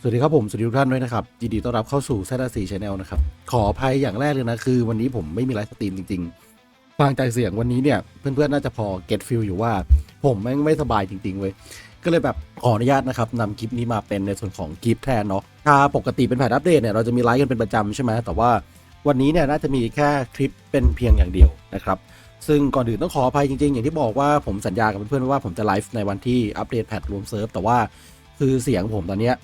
สวัสดีครับผมสวัสดีทุกท่านด้วยนะครับยินดีต้อนรับเข้าสู่แซดซีชาแนลนะครับ ขออภัยอย่างแรกเลยนะ คือวันนี้ผมไม่มีไลฟ์สตรีมจริงๆฟังจากเสียงวันนี้เนี่ย เพื่อนๆ น่าจะพอเก็ตฟิลอยู่ว่า ผมแม่งไม่สบายจริงๆเว้ยก็เลยแบบขออนุญาตนะครับนำคลิปนี้มาเป็นในส่วนของคลิปแทนเนาะถ้าปกติเป็นแพทอัปเดตเนี่ยเราจะมีไลฟ์กันเป็นประจำใช่ไหมแต่ว่าวันนี้เนี่ยน่าจะมีแค่คลิปเป็นเพียงอย่างเดียวนะครับซึ่งก่อนอื่นต้องขออภัยจริงๆ อย่างที่บอกว่าผมสัญญากับเพื่อนๆว้ว่าผมจะไลฟ์ในวันที่อัปเดตแพทรวมเซิร์ฟแต่ว่าคือเสียงผมตอนเนี้ย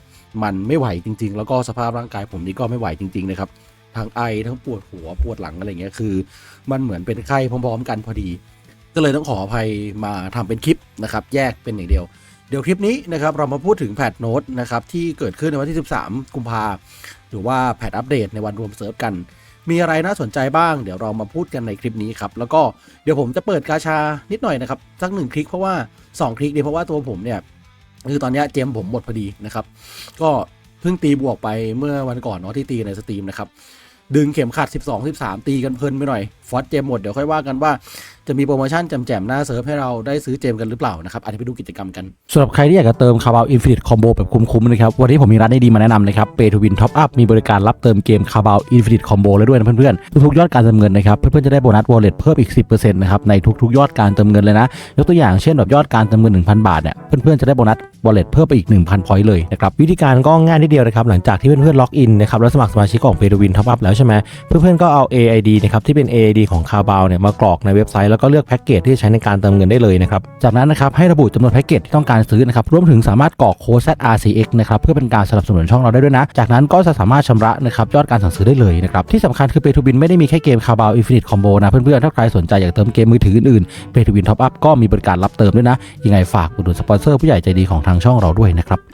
มันไม่ไหวจริง ๆ แล้วก็สภาพร่างกายผมนี่ก็ไม่ไหวจริง ๆ นะครับ ทั้งไอทั้งปวดหัวปวดหลังอะไรเงี้ยคือ มันเหมือนเป็นไข้พร้อม ๆ กันพอดี ก็เลยต้องขออภัยมาทำเป็นคลิปนะครับ แยกเป็นอย่างเดียว เดี๋ยวคลิปนี้นะครับเรามาพูดถึงแพทโน้ตนะครับที่เกิดขึ้นในวันที่ 13 กุมภาหรือว่าแพทอัปเดตในวันรวมเซิร์ฟกันมีอะไรน่าสนใจบ้าง เดี๋ยวเรามาพูดกันในคลิปนี้ครับ แล้วก็เดี๋ยวผมจะเปิดกาชานิดหน่อยนะครับ สักหนึ่งคลิกเพราะว่า 2 คลิกเดียเพราะว่าตัวผมเนี่ย คือตอนนี้เจมผมหมดพอดีนะครับ ก็เพิ่งตีบวกไปเมื่อวันก่อนเนาะที่ตีในสตรีมนะครับ ดึงเข็มขัด 12 13 ตีกันเพลินไปหน่อยฟอสเจมหมด เดี๋ยวค่อยว่ากันว่าจะมีโปรโมชั่นแจมๆหน้าเซิร์ฟให้เราได้ซื้อเจมกันหรือเปล่านะครับอาจจะไปดูกิจกรรมกันสำหรับใครที่อยากจะเติมคาร์บาวอินฟินิตคอมโบแบบคุ้มๆนะครับ วันนี้ผมมีร้านดีๆมาแนะนำนะครับเปทูวินท็อปอัพมีบริการรับเติมเกมคาร์บาวอินฟินิตคอมโบเลยด้วยนะเพื่อนๆทุกๆยอดการเติมเงินนะครับเพื่อนๆจะได้โบนัสวอลเล็ตเพิ่มอีก 10%นะครับในทุกๆ ยอดการเติมเงินเลยนะยกตัวอย่างเช่นแบบยอดการเติมเงิน 1,000 บาทเนี่ยเพื่อนๆจะได้โบนัสวอลเล็ตเพิ่มไปอีก 1,000พอยต์เลยนะครับวิธีการก็ง่ายนิดเดียวนะครับหลังจากที่เพื่อนๆล็อกอินนะครับแล้วสมัครสมาชิกของเปทูวินท็อปอัพแล้วใช่ไหมเพื่อนๆก็เอา AID นะครับที่เป็น AID ของคาบาวเนี่ยมากรอกในเว็บไซต์แล้วก็เลือกแพ็กเกจที่จะใช้ในการเติมเงินได้เลยนะครับ จากนั้นนะครับให้ระบุจำนวนแพ็กเกจที่ต้องการซื้อนะครับรวมถึงสามารถกรอกโค้ด ZRCX นะครับเพื่อเป็นการสนับสนุนช่องเราได้ด้วยนะ จากนั้นก็จะสามารถชำระนะครับยอดการสั่งซื้อได้เลยนะครับที่สำคัญคือ Pay to Win ไม่ได้มีแค่เกม Carabao Infinite Combo นะเพื่อนๆถ้าใครสนใจอยากเติมเกมมือถืออื่นๆ Pay to Win Top Up ก็มีบริการรับเติมด้วยนะยังไงฝากอุดหนุนสปอนเซอร์ผู้ใหญ่ใจดีของทางช่องเราด้วยนะครับ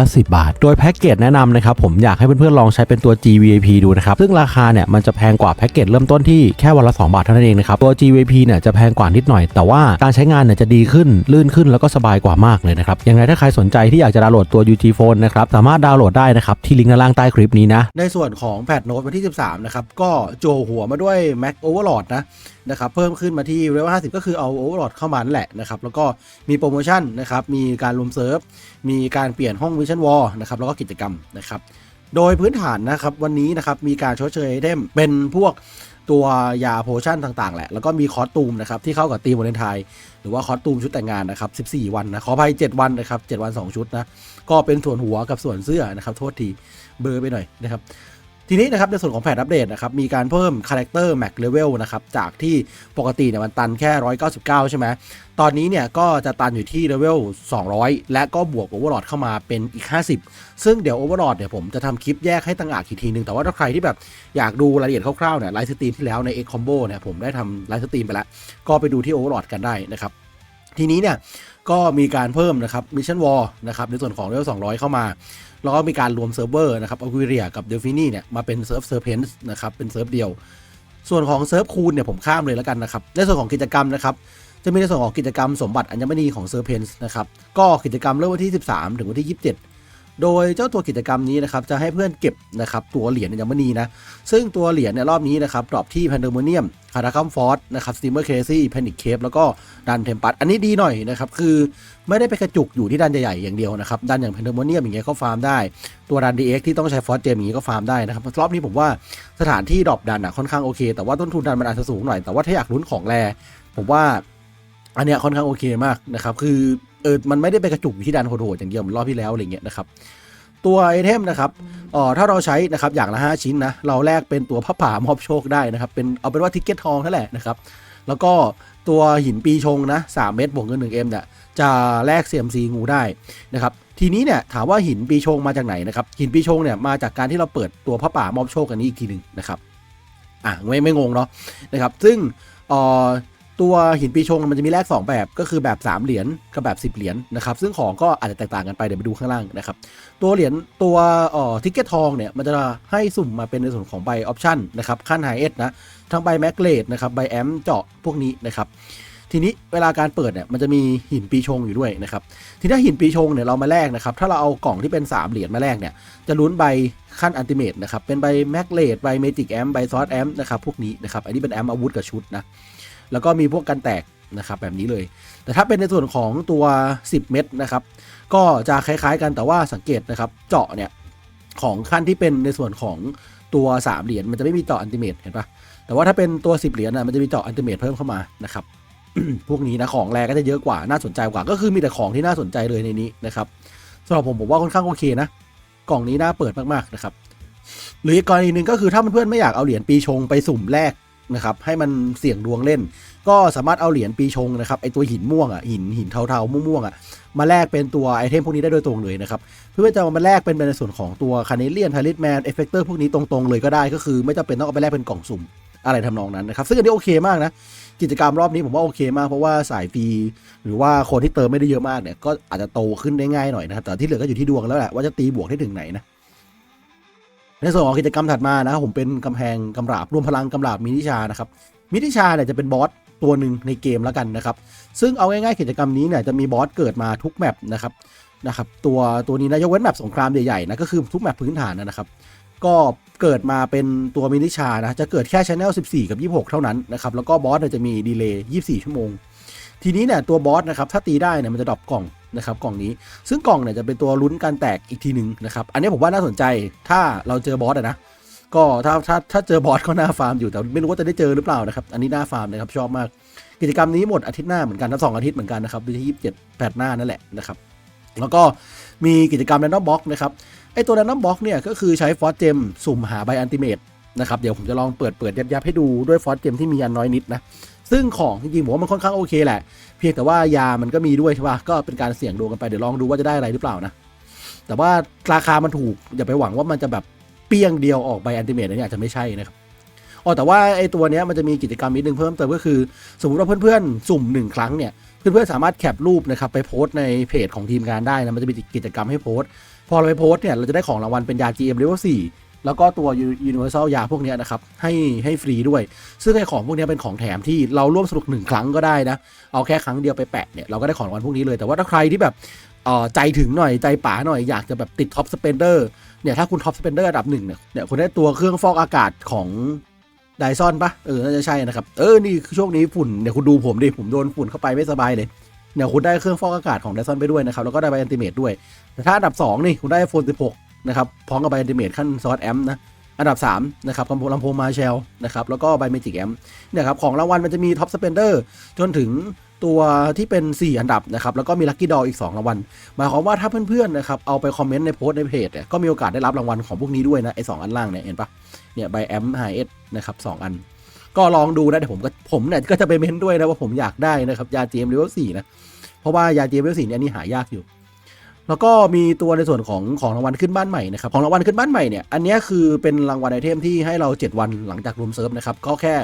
ละ 10 บาท โดยแพ็กเกจแนะนำนะครับผมอยากให้เพื่อนๆลองใช้เป็นตัว GVIP ดูนะครับซึ่งราคาเนี่ยมันจะแพงกว่าแพ็กเกจเริ่มต้นที่แค่วันละ 2 บาทเท่านั้นเองนะครับตัว GVIP เนี่ยจะแพงกว่านิดหน่อย แต่ว่าการใช้งานเนี่ยจะดีขึ้นลื่นขึ้นแล้วก็สบายกว่ามากเลยนะครับยังไงถ้าใครสนใจที่อยากจะดาวน์โหลดตัว UG Phone นะครับสามารถดาวน์โหลดได้นะครับที่ลิงก์ด้านล่างใต้คลิปนี้นะในส่วนของแพทโน้ตวันที่ 13นะครับก็โจหัวมาด้วย Mac Overlord นะ นะครับเพิ่มขึ้นมาที่เรเวล50 ก็คือเอา Overlord เข้ามานั่นแหละนะครับแล้วก็มีโปรโมชั่นนะครับมีการรวมเซิร์ฟ มีการเปลี่ยนห้อง Vision Wall นะครับแล้วก็กิจกรรมนะครับโดยพื้นฐานนะครับวันนี้นะครับมีการชดเชยไอเทมเป็นพวกตัวยาโพชั่นต่างๆ แหละ แล้วก็มีคอสตูมนะครับที่เข้ากับตีมวาเลนไทน์หรือว่าคอสตูมชุดแต่งงานนะครับ 14 วันนะขออภัย 7 วันนะครับ 7 วัน 2 ชุดนะ ก็เป็นส่วนหัวกับส่วนเสื้อนะครับ โทษทีเบอร์ไปหน่อยนะครับ ทีนี้นะครับในส่วนของแพทอัปเดตนะครับมีการเพิ่มคาแรคเตอร์แม็กเลเวลนะครับจากที่ปกติเนี่ยมันตันแค่ 199 ใช่ไหมตอนนี้เนี่ยก็จะตันอยู่ที่เลเวล200 และก็บวกโอเวอร์ลอดเข้ามาเป็นอีก 50 ซึ่งเดี๋ยวโอเวอร์ลอดเนี่ยผมจะทำคลิปแยกให้ต่างหากอีกทีนึง แต่ว่าถ้าใครที่แบบอยากดูรายละเอียดคร่าวๆเนี่ยไลฟ์สตรีมที่แล้วใน X Combo เนี่ยผมได้ทำไลฟ์สตรีมไปแล้ว ก็ไปดูที่โอเวอร์ลอดกันได้นะครับทีนี้เนี่ยก็มีการเพิ่มนะครับมิชชั่นวอลนะครับในส่วนของเลเวล200 เข้ามา แล้วก็มีการรวมเซิร์ฟเวอร์นะครับอควิเรียกับเดลฟินี่เนี่ยมาเป็นเซิร์ฟเซอร์เพนส์นะครับเป็นเซิร์ฟเดียว ส่วนของเซิร์ฟคูนเนี่ยผมข้ามเลยแล้วกันนะครับในส่วนของกิจกรรมนะครับจะมีในส่วนของกิจกรรมสมบัติอัญมณีของเซอร์เพนส์นะครับก็กิจกรรมเริ่มวันที่ 13 ถึงวันที่ 27 โดยเจ้าตัวกิจกรรมนี้นะครับจะให้เพื่อนเก็บนะครับตัวเหรียญอัญมณีนะซึ่งตัวเหรียญในรอบนี้นะครับดรอปที่แพนเดอร์โมเนียมคาราคัมฟอร์ดนะครับสตีมเมอร์เคซี่แพนิคเคปแล้วก็ดันเทมปัสอันนี้ดีหน่อยนะครับคือไม่ได้ไปกระจุกอยู่ที่ดันใหญ่ๆอย่างเดียวนะครับดันอย่างแพนเดอร์โมเนียมอย่างเงี้ยก็ฟาร์มได้ ตัวดันดีเอ็กที่ต้องใช้ฟอสเจมอย่างงี้ก็ฟาร์มได้นะครับรอบนี้ผมว่าสถานที่ดรอปดันอะค่อนข้างโอเค แต่ว่าต้นทุนดันมันอาจจะสูงหน่อยแต่ว่าถ้าอยากลุ้นของแรผมว่าอันเนี้ยค่อนข้างโอเคมากนะครับ คือ เออมันไม่ได้ไปกระจุกอยู่ที่ดันโหดๆอย่างเดียวเหมือนรอบที่แล้วอะไรเงี้ยนะครับตัวไอเทมนะครับอ่อถ้าเราใช้นะครับอย่างละ 5 ชิ้นนะ เราแลกเป็นตัวพระป่ามอบโชคได้นะครับ เป็นเอาเป็นว่าทิกเก็ตทองนั่นแหละนะครับ แล้วก็ตัวหินปีชงนะ3เม็ดบวกเงิน 1M เนี่ยจะแลก CMC งูได้นะครับ ทีนี้เนี่ยถามว่าหินปีชงมาจากไหนนะครับ หินปีชงเนี่ยมาจากการที่เราเปิดตัวพระป่ามอบโชคกันนี้อีกทีหนึ่งนะครับ อะไม่ไม่งงเนาะนะครับ ซึ่งอ่อ ตัวหินปีชงมันจะมีแลก2แบบก็คือแบบ 3 เหรียญกับแบบ 10 เหรียญนะครับซึ่งของก็อาจจะแตกต่างกันไปเดี๋ยวไปดูข้างล่างนะครับตัวเหรียญตัวเอ่อทิกเก็ตทองเนี่ยมันจะให้สุ่มมาเป็นในส่วนของใบออปชั่นนะครับขั้นไฮเอสนะทั้งใบแมกเลดนะครับใบแอมเจาะพวกนี้นะครับทีนี้เวลาการเปิดเนี่ยมันจะมีหินปีชงอยู่ด้วยนะครับทีนี้หินปีชงเนี่ยเรามาแลกนะครับถ้าเราเอากล่องที่เป็น 3 เหรียญมาแลกเนี่ยจะลุ้นใบขั้นอันติเมตนะครับเป็นใบแมกเลดใบเมจิกแอมใบซอสแอมนะครับพวกนี้นะครับอันนี้เป็นแอมอาวุธกับชุดนะ แล้วก็มีพวกกันแตกนะครับแบบนี้เลย แต่ถ้าเป็นในส่วนของตัว 10 เม็ดนะครับ ก็จะคล้ายๆกันแต่ว่าสังเกตนะครับ เจาะเนี่ยของขั้นที่เป็นในส่วนของตัว 3 เหรียญมันจะไม่มีเจาะอันติเมตเห็นปะแต่ว่าถ้าเป็นตัว 10 เหรียญนะมันจะมีเจาะอันติเมตเพิ่มเข้ามานะครับพวกนี้นะของแรก็จะเยอะกว่าน่าสนใจกว่า ก็คือมีแต่ของที่น่าสนใจเลยในนี้นะครับสำหรับผมผมว่าค่อนข้างโอเคนะกล่องนี้น่าเปิดมากๆนะครับ หรืออีกกรณีหนึ่งก็คือถ้าเพื่อนๆไม่อยากเอาเหรียญปีชงไปสุ่มแรก นะครับให้มันเสี่ยงดวงเล่น ก็สามารถเอาเหรียญปีชงนะครับไอตัวหินม่วงอะหินหินเทาๆม่วงๆอะมาแลกเป็นตัวไอเทมพวกนี้ได้โดยตรงเลยนะครับเพื่อจะเอามาแลกเป็นในส่วนของตัวคาเนเลียนทาริสแมนเอฟเฟกเตอร์พวกนี้ตรงๆเลยก็ได้ก็คือ ไม่จำเป็นต้องเอาไปแลกเป็นกล่องสุ่มอะไรทำนองนั้นนะครับซึ่งอันนี้โอเคมากนะกิจกรรมรอบนี้ผมว่าโอเคมากเพราะว่าสายฟรีหรือว่าคนที่เติมไม่ได้เยอะมากเนี่ยก็อาจจะโตขึ้นได้ง่ายหน่อยนะครับแต่ที่เหลือก็อยู่ที่ดวงแล้วแหละว่าจะตีบวกได้ถึงไหนนะ ในส่วนของกิจกรรมถัดมานะครับผมเป็นกำแพงกำราบรวมพลังกำราบมินิชานะครับมินิชาเนี่ยจะเป็นบอสตัวหนึ่งในเกมแล้วกันนะครับ ซึ่งเอาง่ายๆกิจกรรมนี้เนี่ยจะมีบอสเกิดมาทุกแมปนะครับนะครับตัวตัวนี้นะยกเว้นแมปสงครามใหญ่ๆนะก็คือทุกแมปพื้นฐานนะครับ ก็เกิดมาเป็นตัวมินิชานะจะเกิดแค่ช anel 14 กับ 26 เท่านั้นนะครับแล้วก็บอสเนี่ยจะมีดีเลย์24 ชั่วโมง ทีนี้เนี่ยตัวบอสนะครับถ้าตีได้เนี่ยมันจะดรอปกล่อง นะครับกล่องนี้ซึ่งกล่องเนี่ยจะเป็นตัวลุ้นการแตกอีกทีหนึ่งนะครับอันนี้ผมว่าน่าสนใจถ้าเราเจอบอสอะนะก็ถ้าถ้าถ้าเจอบอสก็น่าฟาร์มอยู่แต่ไม่รู้ว่าจะได้เจอหรือเปล่านะครับอันนี้น่าฟาร์มนะครับชอบมาก กิจกรรมนี้หมดอาทิตย์หน้าเหมือนกันทั้งสองอาทิตย์เหมือนกันนะครับวันที่ยี่สิบเจ็ดแปดหน้านั่นแหละนะครับแล้วก็มีกิจกรรมแรนดอมบ็อกนะครับไอตัวแรนดอมบ็อกเนี่ยก็คือใช้ฟอสเจมสุ่มหาใบอันติเมตนะครับเดี๋ยวผมจะลองเปิดเปิดยับยับให้ดูด้วยฟอสเจมที่มีอันน้อยนิดนะ ซึ่งของจริงๆผมว่ามันค่อนข้างโอเคแหละ เพียงแต่ว่ายามันก็มีด้วยใช่ป่ะก็เป็นการเสี่ยงดวงกันไปเดี๋ยวลองดูว่าจะได้อะไรหรือเปล่านะ แต่ว่าราคามันถูกอย่าไปหวังว่ามันจะแบบเปี้ยงเดียวออกใบอันติเมตอันนี้อาจจะไม่ใช่นะครับอ๋อแต่ว่าไอ้ตัวเนี้ยมันจะมีกิจกรรมนิดนึงเพิ่มเติมก็คือ สมมติว่าเพื่อนๆสุ่มหนึ่งครั้งเนี่ยเพื่อนๆสามารถแคปรูปนะครับไปโพสต์ในเพจของทีมงานได้นะมันจะมีกิจกรรมให้โพสต์ พอเราไปโพสต์เนี่ยเราจะได้ของรางวัลเป็นยา GM Level 4 แล้วก็ตัว Universal ยาพวกนี้นะครับ ให้ให้ฟรีด้วย ซึ่งไอ้ของพวกนี้เป็นของแถมที่เราร่วมสนุกหนึ่งครั้งก็ได้นะ เอาแค่ครั้งเดียวไปแปะเนี่ยเราก็ได้ของรางวัลพวกนี้เลย แต่ว่าถ้าใครที่แบบใจถึงหน่อยใจป๋าหน่อยอยากจะแบบติดท็อปสเปนเดอร์เนี่ยถ้าคุณท็อปสเปนเดอร์อันดับหนึ่งเนี่ยเนี่ยคุณได้ตัวเครื่องฟอกอากาศของไดซอนปะเออ น่าจะใช่นะครับ เออ นี่ช่วงนี้ฝุ่นเนี่ยคุณดูผมดิ ผมโดนฝุ่นเข้าไปไม่สบายเลย เนี่ยคุณได้เครื่องฟอกอากาศของไดซอนไปด้วยนะครับ แล้วก็ได้ใบอันติเมตด้วย แต่ถ้าอันดับ 2 นี่ คุณได้ iPhone 16 นะครับพร้อมกับใบอันติเมตขั้นซอสแอมนะอันดับ3นะครับลำโพงลำโพงมาเชลนะครับแล้วก็ใบเมจิกแอมเนี่ยครับของรางวัลมันจะมีท็อปสเปนเดอร์จนถึงตัวที่เป็น 4 อันดับนะครับแล้วก็มีลัคกี้ดออีก 2 รางวัลหมายความว่าถ้าเพื่อนๆนะครับเอาไปคอมเมนต์ในโพสต์ในเพจเนี่ยก็มีโอกาสได้รับรางวัลของพวกนี้ด้วยนะไอ้สอันล่างเนี่ยเห็นปะเนี่ยใบแอมไฮเอสนะครับสองอัน ก็ลองดูนะเดี๋ยวผมก็ผมเนี่ยก็จะไปเม้นด้วยนะว่าผมอยากได้นะครับยาเจมเลเวลสี่นะเพราะว่ายาเจมเลเวลสี่เนี่ยนนี่หายากอยู่ แล้วก็มีตัวในส่วนของของรางวัลขึ้นบ้านใหม่นะครับของรางวัลขึ้นบ้านใหม่เนี่ยอันนี้คือเป็นรางวัลไอเทมที่ให้เรา 7 วันหลังจากรวมเซิร์ฟนะครับก็แค่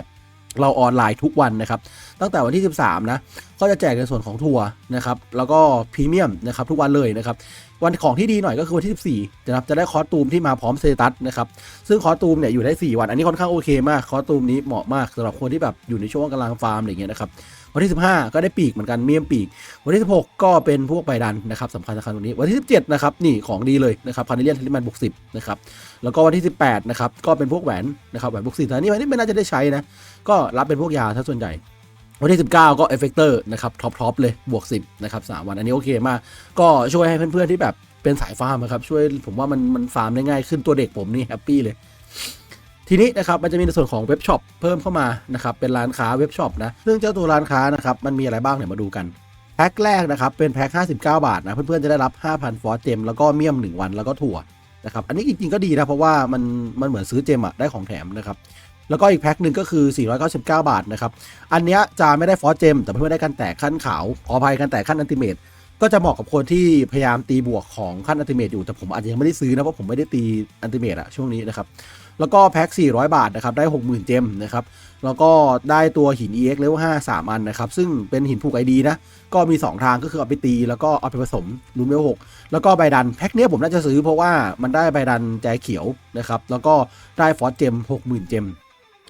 เราออนไลน์ทุกวันนะครับ ตั้งแต่วันที่ 13 นะ ก็จะแจกในส่วนของทัวร์นะครับ แล้วก็พรีเมียมนะครับทุกวันเลยนะครับ วันของที่ดีหน่อยก็คือวันที่ 14นะครับ จะได้คอสตูมที่มาพร้อมเซตัสนะครับ ซึ่งคอสตูมเนี่ยอยู่ได้ 4 วัน อันนี้ค่อนข้างโอเคมาก คอสตูมนี้เหมาะมากสำหรับคนที่แบบอยู่ในช่วงกำลังฟาร์มอะไรเงี้ยนะครับ วันที่ 15 ก็ได้ปีกเหมือนกันเมียมปีก วันที่ 16 ก็เป็นพวกใบดันนะครับสำคัญสำคัญตรงนี้ วันที่ 17 นะครับนี่ของดีเลยนะครับพานิเลียนเทลิมันบุก10นะครับแล้วก็วันที่ 18 นะครับก็เป็นพวกแหวนนะครับแหวนบุก10แต่อันนี่วันนี้ไม่น่าจะได้ใช้นะก็รับเป็นพวกยาถ้าส่วนใหญ่วันที่ 19 ก็เอฟเฟกเตอร์นะครับท็อปทอปเลยบวก 10 นะครับสามวันอันนี้โอเคมาก ก็ช่วยให้เพื่อนๆที่แบบเป็นสายฟาร์มนะครับช่วยผมว่ามันมันฟาร์มได้ง่ายขึ้นตัวเด็กผมนี่แฮปปี้เลย ทีนี้นะครับมันจะมีในส่วนของเว็บช็อปเพิ่มเข้ามานะครับเป็นร้านค้าเว็บช็อปนะซึ่งเจ้าตัวร้านค้านะครับมันมีอะไรบ้างเนี่ยมาดูกันแพ็คแรกนะครับเป็นแพ็ค59 บาทนะเพื่อนๆจะได้รับ 5,000 ฟอสเจมแล้วก็เมี่ยม 1 วันแล้วก็ถั่วนะครับอันนี้จริงๆก็ดีนะเพราะว่ามันมันเหมือนซื้อเจมอะได้ของแถมนะครับแล้วก็อีกแพ็คหนึ่งก็คือ 499 บาทนะครับ อันเนี้ยจะไม่ได้ฟอสเจมแต่เพื่อนๆได้กันแตกขั้นขาวขออภัยกันแตกขั้นอันติเมตก็จะเหมาะกับคนที่พยายามตีบวกของขั้นอันติเมตอยู่แต่ผมอาจจะยังไม่ได้ซื้อนะเพราะผมไม่ได้ตีอันติเมตอะช่วงนี้นะครับ แล้วก็แพ็ค400 บาทนะครับได้ 60,000 เจมนะครับแล้วก็ได้ตัวหิน EX level 5 3 อันนะครับ ซึ่งเป็นหินผูกไอดีนะ ก็มี 2 ทางก็คือเอาไปตี แล้วก็เอาไปผสมรูนเวล6แล้วก็ใบดันแพ็คเนี้ยผมน่าจะซื้อเพราะว่ามันได้ใบดันแจเขียวนะครับ แล้วก็ได้ฟอสเจม 60,000 เจม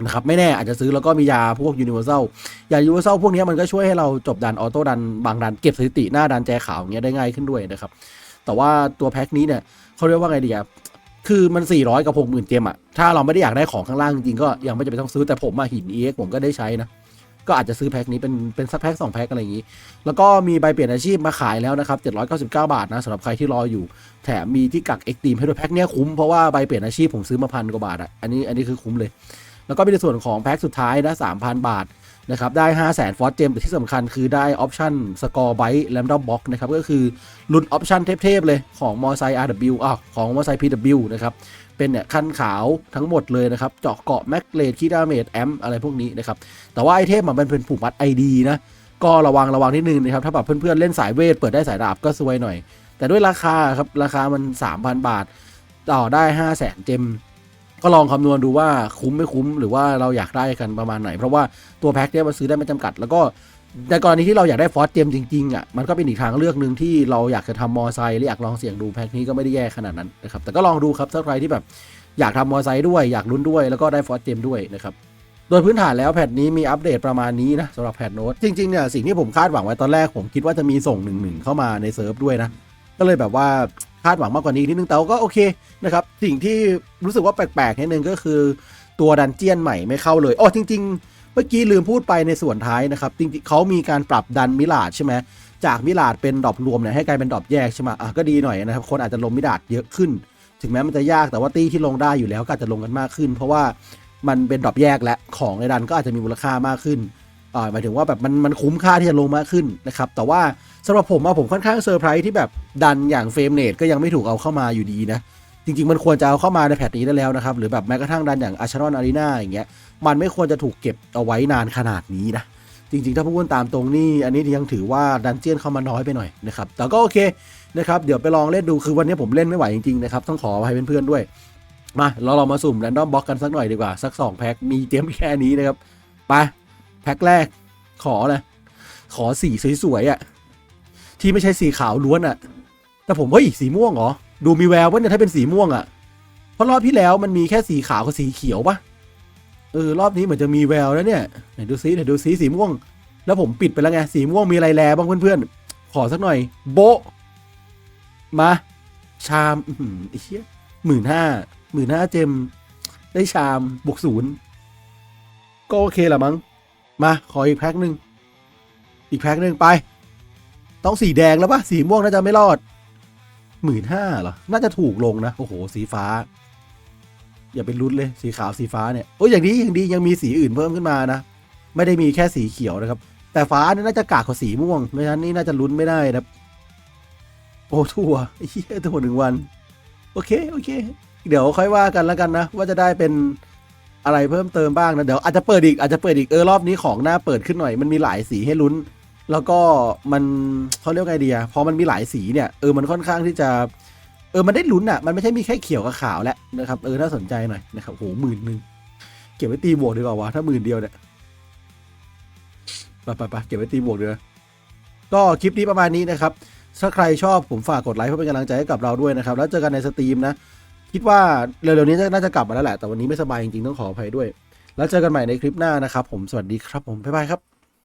นะครับไม่แน่อาจจะซื้อแล้วก็มียาพวก Universal ยา Universal พวกนี้มันก็ช่วยให้เราจบดันออโต้ดันบางดันเก็บสถิติหน้าดันแจขาวเงี้ยได้ง่ายขึ้นด้วยนะครับแต่ว่าตัวแพ็คนี้เนี่ยเขาเรียกว่าไงดีอะ คือมัน 400 กับ 60,000เจมอะ ถ้าเราไม่ได้อยากได้ของข้างล่างจริงก็ยังไม่จำเป็นต้องซื้อแต่ผมมาหิน EX ผมก็ได้ใช้นะ ก็อาจจะซื้อแพ็คนี้เป็นเป็นสักแพ็คสองแพ็คอะไรอย่างนี้ แล้วก็มีใบเปลี่ยนอาชีพมาขายแล้วนะครับ 799 บาทนะสำหรับใครที่รออยู่ แถมมีที่กักเอ็กตีมให้ด้วยแพ็คเนี้ยคุ้มเพราะว่าใบเปลี่ยนอาชีพผมซื้อมาพันกว่าบาทอะ อันนี้อันนี้คือคุ้มเลย แล้วก็มีในส่วนของแพ็คสุดท้ายนะ3,000 บาท นะครับได้ 5 0 0 0 0 0ฟอสเจมแต่ที่สำคัญคือได้ออปชั่นสกอร์ไบต์แลมดอมบ็อกนะครับก็คือลุ้นออปชั่นเทพๆเลยของมอไซค์ RW อ้าวของมอไซค์ PW นะครับเป็นเนี่ยคันขาวทั้งหมดเลยนะครับ เจาะเกาะแม็กเลดคีดาเมดแอมอะไรพวกนี้นะครับ แต่ว่าไอเทมมันเป็นผูกมัด ID นะ ก็ระวังระวังนิดนึงนะครับ ถ้าแบบเพื่อนๆเล่นสายเวท เปิดได้สายดาบก็ซวยหน่อย แต่ด้วยราคาครับ ราคามัน 3,000 บาท ต่อได้ 5 0 0แสนเจม ก็ลองคำนวณดูว่าคุ้มไม่คุ้มหรือว่าเราอยากได้กันประมาณไหน เพราะว่าตัวแพ็คเนี่ยมันซื้อได้ไม่จำกัด แล้วก็ในกรณีที่เราอยากได้ฟอสเจมจริงๆอะมันก็เป็นอีกทางเลือกหนึ่งที่เราอยากจะทำมอไซค์หรืออยากลองเสี่ยงดูแพ็คนี้ก็ไม่ได้แย่ขนาดนั้นนะครับแต่ก็ลองดูครับถ้าใครที่แบบอยากทำมอไซค์ด้วยอยากลุ้นด้วยแล้วก็ได้ฟอสเจมด้วยนะครับโดยพื้นฐานแล้วแพทนี้มีอัปเดตประมาณนี้นะสำหรับแพทโน้ตจริงๆเนี่ยสิ่งที่ผมคาดหวังไว้ตอนแรกผมคิดว่าจะมีส่งหนึ่งหนึ่งเข้ามาในเซิร์ฟด้วยนะก็เลยแบบว่าาดหวังมากกว่านี้นิดนึงแต่ก็โอเคนะครับสิ่งที่รู้สึกว่าแปลกๆนิดนึงก็คือตัวดันเจียนใหม่ไม่เข้าเลยอ๋อจริง ๆ เมื่อกี้ลืมพูดไปในส่วนท้ายนะครับจริงๆเขามีการปรับดันมิลาดใช่ไหมจากมิลาดเป็นดรอปรวมเนี่ยให้กลายเป็นดรอปแยกใช่ไหมอะก็ดีหน่อยนะครับคนอาจจะลงมิลาดเยอะขึ้น ถึงแม้มันจะยากแต่ว่าตี้ที่ลงได้อยู่แล้วก็อาจจะลงกันมากขึ้น เพราะว่ามันเป็นดรอปแยกและของในดันก็อาจจะมีมูลค่ามากขึ้น หมายถึงว่าแบบมันมันคุ้มค่าที่จะลงมากขึ้นนะครับ แต่ว่าสำหรับผมอะผมค่อนข้างเซอร์ไพรส์ที่แบบดันอย่างเฟรมเนตก็ยังไม่ถูกเอาเข้ามาอยู่ดีนะ จริง ๆ มันควรจะเอาเข้ามาในแพทนี้ได้แล้วนะครับ หรือแบบแม้กระทั่งดันอย่างอาชารอนอารีนาอย่างเงี้ยมันไม่ควรจะถูกเก็บเอาไว้นานขนาดนี้นะจริง ๆ ถ้าพูดตามตรงนี่อันนี้ยังถือว่าดันเจียนเข้ามาน้อยไปหน่อยนะครับแต่ก็โอเคนะครับเดี๋ยวไปลองเล่นดูคือวันนี้ผมเล่นไม่ไหวจริงๆนะครับต้องขออภัยเพื่อนๆด้วยมาเราลองมาสุ่มแรนดอมบล็อกกันสักหน่อยดีกว่าสัก 2 แพ็คมีเตรียมแค่นี้นะครับไป แพ็คแรก ขอเลยขอสีสวยๆอะ่ะ ที่ไม่ใช่สีขาวล้วนอะ่ะ แต่ผมเฮ้ยสีม่วงเหรอ ดูมีแววว่าเนี่ยถ้าเป็นสีม่วงอะ่ะ เพราะรอบที่แล้วมันมีแค่สีขาวกับสีเขียวปะเออรอบนี้เหมือนจะมีแววแล้วเนี่ยไหนดูซิไหนดูซิสีม่วง แล้วผมปิดไปแล้วไงสีม่วงมีอะไรแลบ้างเพื่อนๆ ขอสักหน่อย โบมา ชามอื้อหือไอ้เหี้ยหมื่นห้าหมื่นห้าเจมได้ชามบวกศูนย์ก็โอเคละมั้ง มาขออีกแพ็คหนึ่งอีกแพ็คหนึ่งไป ต้องสีแดงแล้วปะสีม่วงน่าจะไม่รอดหมื่นห้าเหรอ น่าจะถูกลงนะ โอ้โห สีฟ้า อย่าเป็นรุ้นเลย สีขาวสีฟ้าเนี่ยโอ้ยอย่างนี้อย่างดียังมีสีอื่นเพิ่มขึ้นมานะ ไม่ได้มีแค่สีเขียวนะครับ แต่ฟ้าเนี่ยน่าจะกากกว่าสีม่วงไม่งั้นนี่น่าจะลุ้นไม่ได้นะ โอ้ทั่วไอ้เหี้ยทั่วหนึ่งวัน โอเค โอเค เดี๋ยวค่อยว่ากันแล้วกันนะ ว่าจะได้เป็น อะไรเพิ่มเติมบ้างนะเดี๋ยวอาจจะเปิดอีกอาจจะเปิดอีกเออรอบนี้ของหน้าเปิดขึ้นหน่อยมันมีหลายสีให้ลุ้น แล้วก็มันเขาเรียกไงดีอะพอมันมีหลายสีเนี่ยเออมันค่อนข้างที่จะเออมันได้ลุ้นอะมันไม่ใช่มีแค่เขียวกับขาวแล้วนะครับเออน่าสนใจหน่อยนะครับโหหมื่นหนึ่งเก็บไว้ตีบวกดีกว่าวะถ้าหมื่นเดียวเนี่ยไปไปไปเก็บไว้ตีบวกเดียวก็คลิปนี้ประมาณนี้นะครับถ้าใครชอบผมฝากกดไลค์เพื่อเป็นกำลังใจให้กับเราด้วยนะครับ แล้วเจอกันในสตรีมนะ คิดว่าเร็วๆนี้น่าจะกลับมาแล้วแหละ แต่วันนี้ไม่สบายจริงๆต้องขออภัยด้วย แล้วเจอกันใหม่ในคลิปหน้านะครับผม สวัสดีครับผม บ๊ายบายครับ